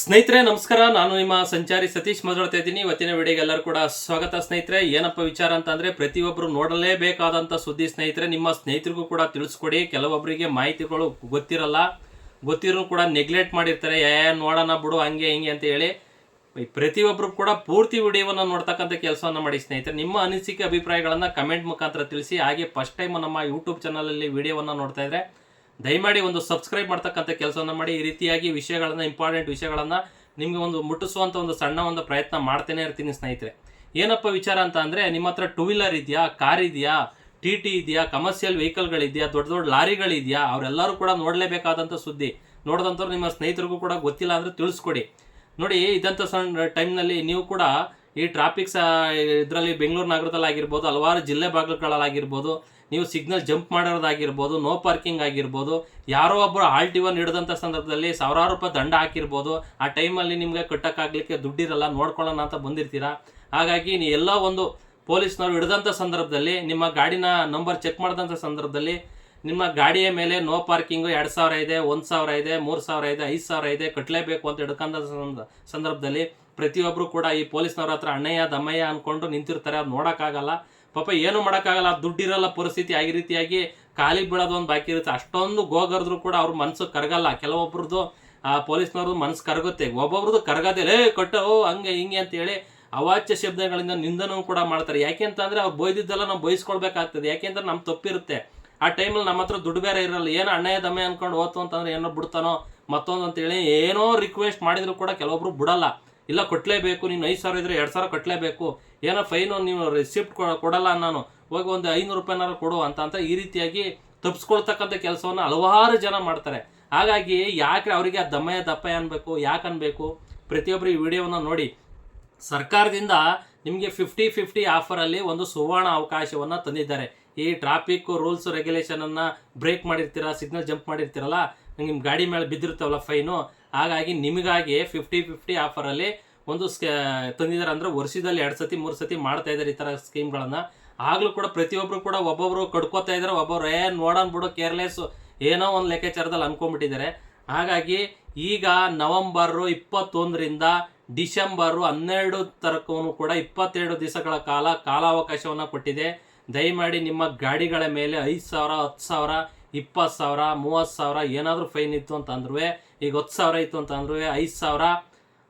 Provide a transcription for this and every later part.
ಸ್ನೇಹಿತರೆ, ನಮಸ್ಕಾರ. ನಾನು ನಿಮ್ಮ ಸಂಚಾರಿ ಸತೀಶ್ ಮಾತಾಡ್ತಾ ಇದ್ದೀನಿ. ಇವತ್ತಿನ ವಿಡಿಯೋಗೆ ಎಲ್ಲರೂ ಕೂಡ ಸ್ವಾಗತ ಸ್ನೇಹಿತರೆ. ಏನಪ್ಪ ವಿಚಾರ ಅಂತ ಅಂದ್ರೆ ಪ್ರತಿಯೊಬ್ಬರು ನೋಡಲೇಬೇಕಾದಂತ ಸುದ್ದಿ ಸ್ನೇಹಿತರೆ, ನಿಮ್ಮ ಸ್ನೇಹಿತರಿಗೂ ಕೂಡ ತಿಳಿಸ್ಕೊಡಿ. ಕೆಲವೊಬ್ಬರಿಗೆ ಮಾಹಿತಿಗಳು ಗೊತ್ತಿರಲ್ಲ. ಗೊತ್ತಿರೋ ಕೂಡ ನೆಗ್ಲೆಕ್ಟ್ ಮಾಡಿರ್ತಾರೆ. ಏ ನೋಡೋಣ ಬಿಡು, ಹಂಗೆ, ಹಿಂಗೆ ಅಂತ ಹೇಳಿ. ಪ್ರತಿಯೊಬ್ಬರು ಕೂಡ ಪೂರ್ತಿ ವಿಡಿಯೋವನ್ನು ನೋಡ್ತಕ್ಕಂಥ ಕೆಲಸವನ್ನು ಮಾಡಿ ಸ್ನೇಹಿತರೆ. ನಿಮ್ಮ ಅನಿಸಿಕೆ, ಅಭಿಪ್ರಾಯಗಳನ್ನು ಕಮೆಂಟ್ ಮುಖಾಂತರ ತಿಳಿಸಿ. ಹಾಗೆ ಫಸ್ಟ್ ಟೈಮ್ ನಮ್ಮ ಯೂಟ್ಯೂಬ್ ಚಾನಲಲ್ಲಿ ವಿಡಿಯೋವನ್ನ ನೋಡ್ತಾ ಇದ್ರೆ ದಯಮಾಡಿ ಒಂದು ಸಬ್ಸ್ಕ್ರೈಬ್ ಮಾಡ್ತಕ್ಕಂಥ ಕೆಲಸವನ್ನು ಮಾಡಿ. ಈ ರೀತಿಯಾಗಿ ವಿಷಯಗಳನ್ನು ಇಂಪಾರ್ಟೆಂಟ್ ವಿಷಯಗಳನ್ನು ನಿಮಗೆ ಒಂದು ಮುಟ್ಟಿಸುವಂತ ಒಂದು ಸಣ್ಣ ಒಂದು ಪ್ರಯತ್ನ ಮಾಡ್ತೇನೆ ಇರ್ತೀನಿ ಸ್ನೇಹಿತರೆ. ಏನಪ್ಪ ವಿಚಾರ ಅಂತ ಅಂದರೆ, ನಿಮ್ಮ ಹತ್ರ ಟೂ ವೀಲರ್ ಇದೆಯಾ ಕಾರ್ ಇದೆಯಾ ಟಿ ಟಿ ಇದೆಯಾ ಕಮರ್ಷಿಯಲ್ ವೆಹಿಕಲ್ಗಳಿದೆಯಾ ದೊಡ್ಡ ದೊಡ್ಡ ಲಾರಿಗಳಿದೆಯಾ, ಅವರೆಲ್ಲರೂ ಕೂಡ ನೋಡಲೇಬೇಕಾದಂಥ ಸುದ್ದಿ. ನೋಡಿದಂಥವ್ರು ನಿಮ್ಮ ಸ್ನೇಹಿತರಿಗೂ ಕೂಡ ಗೊತ್ತಿಲ್ಲ ಅಂದ್ರೆ ತಿಳಿಸ್ಕೊಡಿ. ನೋಡಿ ಇದಂಥ ಸಣ್ಣ ಟೈಮ್ನಲ್ಲಿ ನೀವು ಕೂಡ ಈ ಟ್ರಾಫಿಕ್ ಇದರಲ್ಲಿ ಬೆಂಗಳೂರು ನಗರದಲ್ಲಿ ಆಗಿರ್ಬೋದು ಹಲವಾರು ಜಿಲ್ಲೆ ಭಾಗಗಳಲ್ಲಾಗಿರ್ಬೋದು ನೀವು ಸಿಗ್ನಲ್ ಜಂಪ್ ಮಾಡೋದಾಗಿರ್ಬೋದು, ನೋ ಪಾರ್ಕಿಂಗ್ ಆಗಿರ್ಬೋದು, ಯಾರೋ ಒಬ್ಬರು ಆಲ್ಟ್ ಇವನ್ ಹಿಡಿದಂಥ ಸಂದರ್ಭದಲ್ಲಿ ಸಾವಿರಾರು ರೂಪಾಯಿ ದಂಡ ಹಾಕಿರ್ಬೋದು, ಆ ಟೈಮಲ್ಲಿ ನಿಮಗೆ ಕಟ್ಟೋಕ್ಕಾಗಲಿಕ್ಕೆ ದುಡ್ಡಿರಲ್ಲ, ನೋಡ್ಕೊಳ್ಳೋಣ ಅಂತ ಬಂದಿರ್ತೀರಾ? ಹಾಗಾಗಿ ನೀವು ಎಲ್ಲ ಒಂದು ಪೊಲೀಸ್ನವ್ರು ಹಿಡಿದಂಥ ಸಂದರ್ಭದಲ್ಲಿ, ನಿಮ್ಮ ಗಾಡಿನ ನಂಬರ್ ಚೆಕ್ ಮಾಡಿದಂಥ ಸಂದರ್ಭದಲ್ಲಿ, ನಿಮ್ಮ ಗಾಡಿಯ ಮೇಲೆ ನೋ ಪಾರ್ಕಿಂಗು ಎರಡು ಸಾವಿರ ಇದೆ, ಒಂದು ಸಾವಿರ ಇದೆ, ಮೂರು ಸಾವಿರ ಇದೆ, ಐದು ಸಾವಿರ ಇದೆ ಕಟ್ಟಲೇಬೇಕು ಅಂತ ಹಿಡ್ಕೊಂಡ ಸಂದ- ಸಂದರ್ಭದಲ್ಲಿ ಪ್ರತಿಯೊಬ್ಬರು ಕೂಡ ಈ ಪೊಲೀಸ್ನವ್ರ ಹತ್ರ ಅಣ್ಣಯ್ಯ, ದಮ್ಮಯ್ಯ ಅನ್ಕೊಂಡು ನಿಂತಿರ್ತಾರೆ ಅದು ನೋಡೋಕ್ಕಾಗಲ್ಲ. ಪಾಪ ಏನು ಮಾಡೋಕ್ಕಾಗಲ್ಲ, ದುಡ್ಡಿರಲ್ಲ, ಪರಿಸ್ಥಿತಿ ಆಗಿ ರೀತಿಯಾಗಿ ಖಾಲಿ ಬೀಳೋದು ಒಂದು ಬಾಕಿ ಇರುತ್ತೆ. ಅಷ್ಟೊಂದು ಗೋಗರ್ದ್ರು ಕೂಡ ಅವ್ರ ಮನಸ್ಸು ಕರಗಲ್ಲ. ಕೆಲವೊಬ್ರದ್ದು ಆ, ಪೊಲೀಸ್ನವ್ರದ್ದು ಮನಸ್ಸು ಕರಗುತ್ತೆ. ಒಬ್ಬೊಬ್ರದ್ದು ಕರಗೋದಿಲ್ಲ ಏ ಓ, ಹಂಗೆ, ಹಿಂಗೆ ಅಂತೇಳಿ ಅವಾಚ್ಯ ಶಬ್ದಗಳಿಂದ ನಿಂದನೂ ಕೂಡ ಮಾಡ್ತಾರೆ. ಯಾಕೆ ಅಂತಂದ್ರೆ ಅವ್ರು ಬೈದಿದ್ದೆಲ್ಲ ನಾವು ಬಯಸ್ಕೊಳ್ಬೇಕಾಗ್ತದೆ ಯಾಕೆಂದ್ರೆ ನಮ್ಮ ತಪ್ಪಿರುತ್ತೆ. ಆ ಟೈಮಲ್ಲಿ ನಮ್ಮ ಹತ್ರ ದುಡ್ಡು ಬೇರೆ ಇರಲ್ಲ. ಏನು ಅಣ್ಣಯ್ಯ ದಮ್ಮೆ ಅನ್ಕೊಂಡು ಓದ್ತು ಅಂತಂದ್ರೆ ಏನೋ ಬಿಡ್ತಾನೋ ಮತ್ತೊಂದು ಅಂತೇಳಿ ಏನೋ ರಿಕ್ವೆಸ್ಟ್ ಮಾಡಿದ್ರು ಕೂಡ ಕೆಲವೊಬ್ರು ಬಿಡಲ್ಲ. ಇಲ್ಲ ಕೊಟ್ಲೇಬೇಕು, ನೀನು ಐದು ಸಾವಿರ ಇದ್ರೆ ಎರಡು ಸಾವಿರ ಕಟ್ಟಲೇಬೇಕು ಏನೋ ಫೈನು ನೀವು ರಿಸಿಪ್ಟ್ ಕೊಡಲ್ಲ ನಾನು, ಹೋಗಿ ಒಂದು ಐನೂರು ರೂಪಾಯಿನಾರು ಕೊಡು ಅಂತ ಅಂತ ಈ ರೀತಿಯಾಗಿ ತಪ್ಪಿಸ್ಕೊಳ್ತಕ್ಕಂಥ ಕೆಲಸವನ್ನು ಹಲವಾರು ಜನ ಮಾಡ್ತಾರೆ. ಹಾಗಾಗಿ ಯಾಕೆ ಅವರಿಗೆ ಆ ದಮ್ಮಯ ದಪ್ಪಯ ಅನ್ಬೇಕು, ಯಾಕೆ ಅನ್ಬೇಕು? ಪ್ರತಿಯೊಬ್ಬರು ಈ ವಿಡಿಯೋವನ್ನು ನೋಡಿ. ಸರ್ಕಾರದಿಂದ ನಿಮಗೆ ಫಿಫ್ಟಿ ಫಿಫ್ಟಿ ಆಫರಲ್ಲಿ ಒಂದು ಸುವರ್ಣ ಅವಕಾಶವನ್ನು ತಂದಿದ್ದಾರೆ. ಈ ಟ್ರಾಫಿಕ್ ರೂಲ್ಸ್ ರೆಗ್ಯುಲೇಷನನ್ನು ಬ್ರೇಕ್ ಮಾಡಿರ್ತೀರಾ ಸಿಗ್ನಲ್ ಜಂಪ್ ಮಾಡಿರ್ತೀರಲ್ಲ ನಿಮ್ಮ ಗಾಡಿ ಮೇಲೆ ಬಿದ್ದಿರ್ತಾವಲ್ಲ ಫೈನು ಹಾಗಾಗಿ ನಿಮಗಾಗಿ ಫಿಫ್ಟಿ ಫಿಫ್ಟಿ ಆಫರಲ್ಲಿ ಒಂದು ಸ್ಕ ತಂದಿದ್ದಾರೆ ಅಂದರೆ ವರ್ಷದಲ್ಲಿ ಎರಡು ಸತಿ, ಮೂರು ಸತಿ ಮಾಡ್ತಾ ಇದ್ದಾರೆ ಈ ಥರ ಸ್ಕೀಮ್ಗಳನ್ನು ಆಗಲೂ ಕೂಡ ಪ್ರತಿಯೊಬ್ಬರು ಕೂಡ ಒಬ್ಬೊಬ್ಬರು ಕಡ್ಕೋತಾ ಇದ್ದಾರೆ ಒಬ್ಬೊಬ್ರು, ಏ, ನೋಡೋಣ ಬಿಡು ಕೇರ್ಲೆಸ್ ಏನೋ ಒಂದು ಲೆಕ್ಕಾಚಾರದಲ್ಲಿ ಅನ್ಕೊಂಡ್ಬಿಟ್ಟಿದ್ದಾರೆ. ಹಾಗಾಗಿ ಈಗ ನವಂಬರು ಇಪ್ಪತ್ತೊಂದರಿಂದ ಡಿಸೆಂಬರು ಹನ್ನೆರಡು ತರಕೂ ಕೂಡ ಇಪ್ಪತ್ತೆರಡು ದಿವಸಗಳ ಕಾಲ ಕಾಲಾವಕಾಶವನ್ನು ಕೊಟ್ಟಿದೆ. ದಯಮಾಡಿ ನಿಮ್ಮ ಗಾಡಿಗಳ ಮೇಲೆ ಐದು ಸಾವಿರ, ಹತ್ತು ಸಾವಿರ ಇಪ್ಪತ್ತು ಸಾವಿರ, ಮೂವತ್ತು ಸಾವಿರ, ಏನಾದರೂ ಫೈನ್ ಇತ್ತು ಅಂತ ಈಗ ಹತ್ತು ಸಾವಿರ ಇತ್ತು ಅಂತ ಅಂದ್ರೂ ಐದು ಸಾವಿರ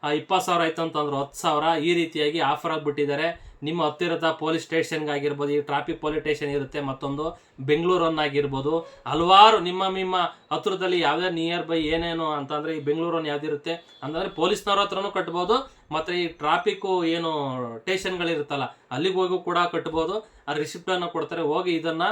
ಇಪ್ಪತ್ತು ಸಾವಿರ ಆಯಿತು ಅಂತಂದ್ರೆ ಹತ್ತು ಸಾವಿರ, ಈ ರೀತಿಯಾಗಿ ಆಫರ್ ಆಗಿಬಿಟ್ಟಿದ್ದಾರೆ. ನಿಮ್ಮ ಹತ್ತಿರದ ಪೊಲೀಸ್ ಸ್ಟೇಷನ್ಗೆ ಆಗಿರ್ಬೋದು ಈ ಟ್ರಾಫಿಕ್ ಪೊಲೀಸ್ ಸ್ಟೇಷನ್ ಇರುತ್ತೆ ಮತ್ತೊಂದು ಬೆಂಗಳೂರನ್ನಾಗಿರ್ಬೋದು ಹಲವಾರು ನಿಮ್ಮ ನಿಮ್ಮ ಹತ್ರದಲ್ಲಿ ಯಾವುದೇ ನಿಯರ್ ಬೈ ಏನೇನು ಅಂತಂದರೆ, ಈ ಬೆಂಗಳೂರನ್ನು ಯಾವ್ದಿರುತ್ತೆ ಅಂತಂದರೆ ಪೊಲೀಸ್ನವ್ರ ಹತ್ರನೂ ಕಟ್ಬೋದು, ಮತ್ತು ಈ ಟ್ರಾಫಿಕ್ಕು ಏನು ಸ್ಟೇಷನ್ಗಳಿರುತ್ತಲ್ಲ ಅಲ್ಲಿಗೆ ಹೋಗಿ ಕೂಡ ಕಟ್ಬೋದು. ಆ ರಿಸಿಪ್ಟನ್ನು ಕೊಡ್ತಾರೆ, ಹೋಗಿ ಇದನ್ನು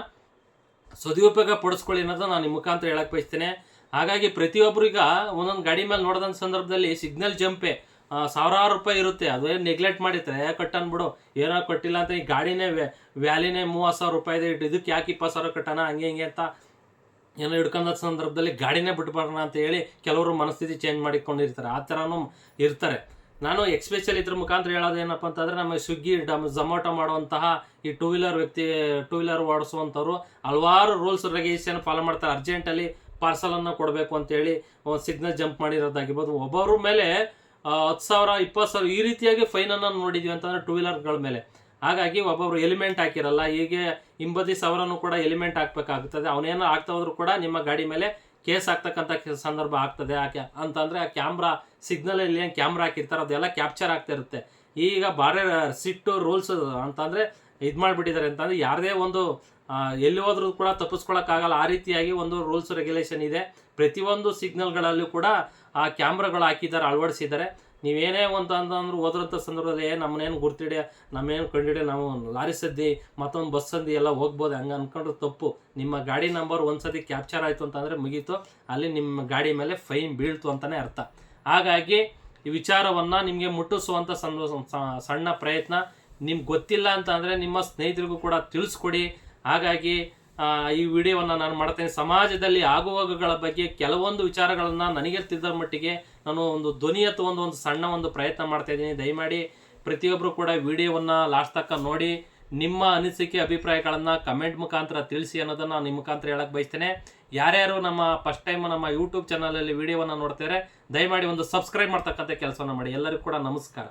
ಸದುಪಯೋಗ ಪಡಿಸ್ಕೊಳ್ಳಿ ಅನ್ನೋದು ನಾನು ನಿಮ್ಮ ಮುಖಾಂತರ ಹೇಳಕ್ ಬಯಸ್ತೇನೆ. ಹಾಗಾಗಿ ಪ್ರತಿಯೊಬ್ಬರು ಈಗ ಒಂದೊಂದು ಗಾಡಿ ಮೇಲೆ ನೋಡಿದಂಥ ಸಂದರ್ಭದಲ್ಲಿ ಸಿಗ್ನಲ್ ಜಂಪೆ ಸಾವಿರಾರು ರೂಪಾಯಿ ಇರುತ್ತೆ. ಅದೇ ನೆಗ್ಲೆಕ್ಟ್ ಮಾಡಿರ್ತಾರೆ ಕಟ್ ಅನ್ಬಿಡು ಏನೋ ಕೊಟ್ಟಿಲ್ಲ ಅಂತ ಈ ಗಾಡಿನೇ ವ್ಯಾ- ವ್ಯಾಲಿನೇ ಮೂವತ್ತು ಸಾವಿರ ರೂಪಾಯಿ ಇದೆ ಇಟ್ಟು ಇದಕ್ಕೆ ಯಾಕೆ ಇಪ್ಪತ್ತು ಸಾವಿರ ಕಟ್ಟೋಣ, ಹಂಗೆ ಹಿಂಗೆ ಅಂತ ಏನೋ ಹಿಡ್ಕೊಂಡ ಸಂದರ್ಭದಲ್ಲಿ ಗಾಡಿನೇ ಬಿಟ್ಬಾರ್ಣ ಅಂತ ಹೇಳಿ ಕೆಲವರು ಮನಸ್ಥಿತಿ ಚೇಂಜ್ ಮಾಡಿಕೊಂಡಿರ್ತಾರೆ. ಆ ಥರನೂ ಇರ್ತಾರೆ. ನಾನು ಎಕ್ಸ್ಪೆಷಲ್ ಇದ್ರ ಮುಖಾಂತರ ಹೇಳೋದು ಏನಪ್ಪ ಅಂತಂದ್ರೆ, ನಮ್ಮ ಸ್ವಿಗ್ಗಿ ಡಮ್ ಝೊಮ್ಯಾಟೊ ಮಾಡುವಂತಹ ಈ ಟೂ ವೀಲರ್ ವ್ಯಕ್ತಿ ಟೂ ವೀಲರ್ ಓಡಿಸುವಂಥವ್ರು ಹಲವಾರು ರೂಲ್ಸ್ ರೆಗ್ಯುಲೇಷನ್ ಫಾಲೋ ಮಾಡ್ತಾರೆ. ಅರ್ಜೆಂಟಲ್ಲಿ ಪಾರ್ಸಲನ್ನು ಕೊಡಬೇಕು ಅಂತೇಳಿ ಒಂದು ಸಿಗ್ನಲ್ ಜಂಪ್ ಮಾಡಿರೋದಾಗಿರ್ಬೋದು. ಒಬ್ಬೊಬ್ಬರ ಮೇಲೆ ಹತ್ತು ಸಾವಿರ, ಇಪ್ಪತ್ತು ಸಾವಿರ ಈ ರೀತಿಯಾಗಿ ಫೈನನ್ನು ನೋಡಿದ್ವಿ ಅಂತಂದ್ರೆ ಟೂ ವೀಲರ್ಗಳ ಮೇಲೆ. ಹಾಗಾಗಿ ಒಬ್ಬೊಬ್ರು ಎಲಿಮೆಂಟ್ ಹಾಕಿರಲ್ಲ, ಹೀಗೆ ಹಿಂಬದಿ ಸಾವಿರನೂ ಕೂಡ ಎಲಿಮೆಂಟ್ ಹಾಕ್ಬೇಕಾಗುತ್ತದೆ ಅವನೇನೋ ಆಗ್ತಾ ಹೋದ್ರು ಕೂಡ ನಿಮ್ಮ ಗಾಡಿ ಮೇಲೆ ಕೇಸ್ ಆಗ್ತಕ್ಕಂಥ ಸಂದರ್ಭ ಆಗ್ತದೆ. ಯಾಕೆ ಅಂತಂದರೆ ಆ ಕ್ಯಾಮ್ರಾ ಸಿಗ್ನಲಲ್ಲಿ ಏನು ಕ್ಯಾಮ್ರಾ ಹಾಕಿರ್ತಾರೆ ಅದೆಲ್ಲ ಕ್ಯಾಪ್ಚರ್ ಆಗ್ತಾ ಇರುತ್ತೆ. ಈಗ ಬಾರೆ ಸಿಟ್ಟು ರೂಲ್ಸ್ ಅಂತಂದರೆ ಇದು ಮಾಡಿಬಿಟ್ಟಿದ್ದಾರೆ ಅಂತಂದರೆ ಯಾರದೇ ಒಂದು ಎಲ್ಲಿ ಹೋದ್ರೂ ಕೂಡ ತಪ್ಪಿಸ್ಕೊಳಕ್ಕಾಗಲ್ಲ. ಆ ರೀತಿಯಾಗಿ ಒಂದು ರೂಲ್ಸ್ ರೆಗ್ಯುಲೇಷನ್ ಇದೆ. ಪ್ರತಿಯೊಂದು ಸಿಗ್ನಲ್ಗಳಲ್ಲೂ ಕೂಡ ಆ ಕ್ಯಾಮ್ರಾಗಳು ಹಾಕಿದ್ದಾರೆ, ಅಳವಡಿಸಿದ್ದಾರೆ. ನೀವೇನೇ ಒಂದು ಅಂತಂದ್ರೆ ಓದ್ರಂಥ ಸಂದರ್ಭದಲ್ಲಿ ನಮ್ಮನ್ನೇನು ಗುರ್ತಿಡಿ ನಮ್ಮೇನು ಕಂಡಿಡಿ, ನಾವು ಲಾರಿ ಸದ್ದಿ, ಮತ್ತೊಂದು ಬಸ್ ಸದ್ದಿ ಎಲ್ಲ ಹೋಗ್ಬೋದು, ಹಂಗೆ ಅಂದ್ಕೊಂಡ್ರೆ ತಪ್ಪು. ನಿಮ್ಮ ಗಾಡಿ ನಂಬರ್ ಒಂದ್ಸತಿ ಕ್ಯಾಪ್ಚರ್ ಆಯಿತು ಅಂತಂದರೆ ಮುಗೀತು. ಅಲ್ಲಿ ನಿಮ್ಮ ಗಾಡಿ ಮೇಲೆ ಫೈನ್ ಬೀಳ್ತು ಅಂತಲೇ ಅರ್ಥ. ಹಾಗಾಗಿ ಈ ವಿಚಾರವನ್ನು ನಿಮಗೆ ಮುಟ್ಟಿಸುವಂಥ ಸಣ್ಣ ಪ್ರಯತ್ನ. ನಿಮ್ಗೆ ಗೊತ್ತಿಲ್ಲ ಅಂತಂದರೆ ನಿಮ್ಮ ಸ್ನೇಹಿತರಿಗೂ ಕೂಡ ತಿಳಿಸ್ಕೊಡಿ. ಹಾಗಾಗಿ ಈ ವಿಡಿಯೋವನ್ನು ನಾನು ಮಾಡ್ತೇನೆ. ಸಮಾಜದಲ್ಲಿ ಆಗುವಾಗಗಳ ಬಗ್ಗೆ ಕೆಲವೊಂದು ವಿಚಾರಗಳನ್ನು ನನಗೆ ತಿಳಿದ ಮಟ್ಟಿಗೆ ನಾನು ಒಂದು ಧ್ವನಿ ಅಥವಾ ಒಂದು ಒಂದು ಸಣ್ಣ ಒಂದು ಪ್ರಯತ್ನ ಮಾಡ್ತಾ ಇದ್ದೀನಿ. ದಯಮಾಡಿ ಪ್ರತಿಯೊಬ್ಬರು ಕೂಡ ವಿಡಿಯೋವನ್ನು ಲಾಸ್ಟ್ ತಕ್ಕ ನೋಡಿ, ನಿಮ್ಮ ಅನಿಸಿಕೆ, ಅಭಿಪ್ರಾಯಗಳನ್ನು ಕಮೆಂಟ್ ಮುಖಾಂತರ ತಿಳಿಸಿ ಅನ್ನೋದನ್ನು ನಿಮ್ಮ ಮುಖಾಂತರ ಹೇಳಕ್ ಬಯಸ್ತೇನೆ. ಯಾರ್ಯಾರು ನಮ್ಮ ಫಸ್ಟ್ ಟೈಮ್ ನಮ್ಮ ಯೂಟ್ಯೂಬ್ ಚಾನಲಲ್ಲಿ ವಿಡಿಯೋವನ್ನು ನೋಡ್ತಾರೆ ದಯಮಾಡಿ ಒಂದು ಸಬ್ಸ್ಕ್ರೈಬ್ ಮಾಡ್ತಕ್ಕಂಥ ಕೆಲಸವನ್ನು ಮಾಡಿ. ಎಲ್ಲರಿಗೂ ಕೂಡ ನಮಸ್ಕಾರ.